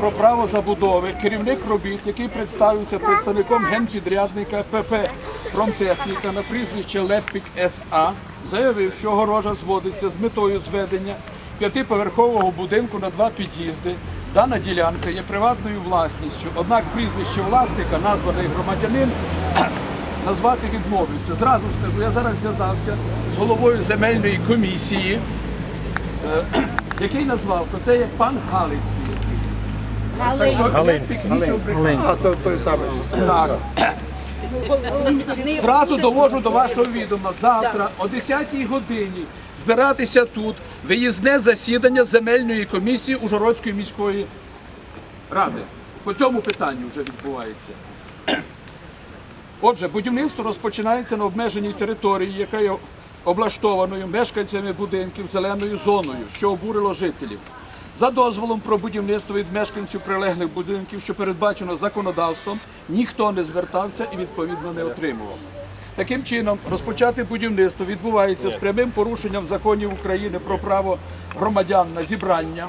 про право забудови, керівник робіт, який представився представником генпідрядника ПП Промтехніка на прізвище Леппік СА, заявив, що огорожа зводиться з метою зведення п'ятиповерхового будинку на два під'їзди. Дана ділянка є приватною власністю, однак прізвище власника, названий громадянин, назвати відмовився. Зразу скажу, я зараз зв'язався з головою земельної комісії, е, який назвав, що це є пан Галицький. Приховувати. А то той самий. Так. Зразу довожу до вашого відома. Завтра о 10-й годині збиратися тут виїзне засідання земельної комісії Ужгородської міської ради. По цьому питанню вже відбувається. Отже, будівництво розпочинається на обмеженій території, яка є облаштованою мешканцями будинків зеленою зоною, що обурило жителів. За дозволом про будівництво від мешканців прилеглих будинків, що передбачено законодавством, ніхто не звертався і відповідно не отримував. Таким чином, розпочати будівництво відбувається з прямим порушенням законів України про право громадян на зібрання,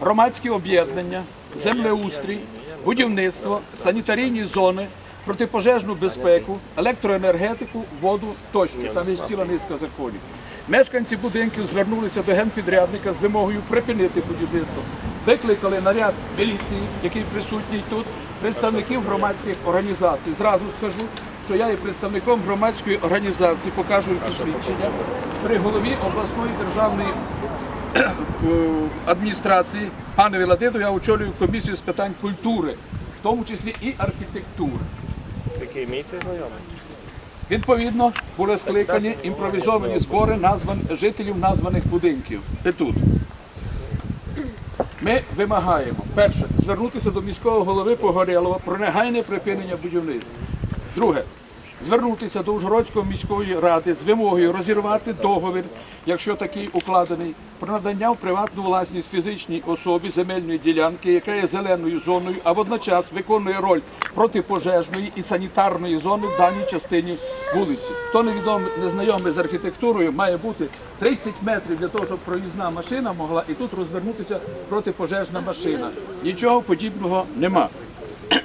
громадські об'єднання, землеустрій, будівництво, санітарійні зони, протипожежну безпеку, електроенергетику, воду тощо. Там є ціла низка законів. Мешканці будинків звернулися до генпідрядника з вимогою припинити будівництво. Викликали наряд міліції, який присутній тут, представників громадських організацій. Зразу скажу, що я є представником громадської організації, покажу їм посвідчення при голові обласної державної е, адміністрації пане Віладиду, я очолюю комісію з питань культури, в тому числі і архітектури. Який мій це знайомий? Відповідно, були скликані імпровізовані збори назван, жителів названих будинків. І тут. Ми вимагаємо, перше, звернутися до міського голови Погорєлова про негайне припинення будівництва. Друге, звернутися до Ужгородської міської ради з вимогою розірвати договір, якщо такий укладений, про надання в приватну власність фізичній особі земельної ділянки, яка є зеленою зоною, а водночас виконує роль протипожежної і санітарної зони в даній частині вулиці. Хто невідомий, незнайомий з архітектурою, має бути 30 метрів для того, щоб проїзна машина могла і тут розвернутися протипожежна машина. Нічого подібного нема.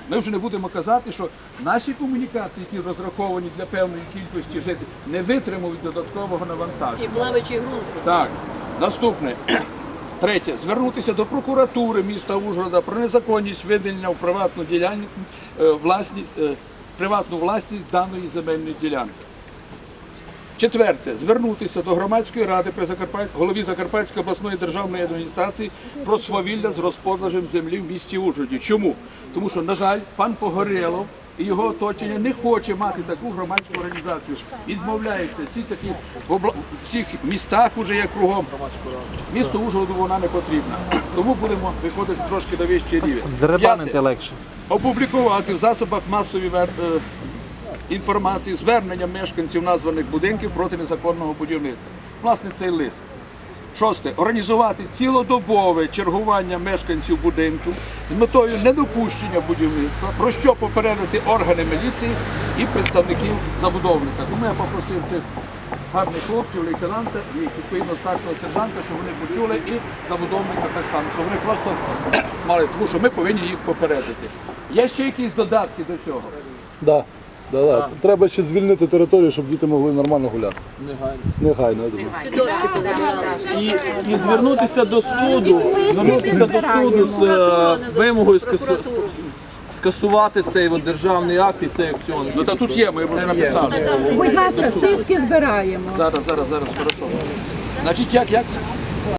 Ми вже не будемо казати, що наші комунікації, які розраховані для певної кількості жителів, не витримують додаткового навантаження. І плавачі ґрунт. Так, наступне. Третє. Звернутися до прокуратури міста Ужгорода про незаконність виділення в приватну ділянку е, власність, е, приватну власність даної земельної ділянки. Четверте, звернутися до громадської ради при Закарпат... голові Закарпатської обласної державної адміністрації про свавілля з розпродажем землі в місті Ужгороді. Чому? Тому що, на жаль, пан Погорєлов і його оточення не хоче мати таку громадську організацію. Відмовляється всі такі в обла... всіх містах уже є кругом. Місто Ужгороду вона не потрібна. Тому будемо виходити трошки на вищий рівень. П'яте легше. опублікувати в засобах масової вер- е, інформації звернення мешканців названих будинків проти незаконного будівництва. Власне, цей лист. Шосте. Організувати цілодобове чергування мешканців будинку з метою недопущення будівництва, про що попередити органи міліції і представників забудовника. Тому я попросив цих гарних хлопців, лейтенанта і відповідно старшого сержанта, щоб вони почули, і забудовника так само, щоб вони просто мали, тому що ми повинні їх попередити. Є ще якісь додатки до цього? Да. Да, да. Треба ще звільнити територію, щоб діти могли нормально гуляти. Негайно. Негайно, я думаю. І, і звернутися до суду, звернутися до суду з е, вимогою скасу- скасувати цей от державний акт і цей акціон. Ну та тут є, ми вже написали. Будь ласка, списки збираємо. Зараз, зараз, зараз, хорошо. Значить, як, як?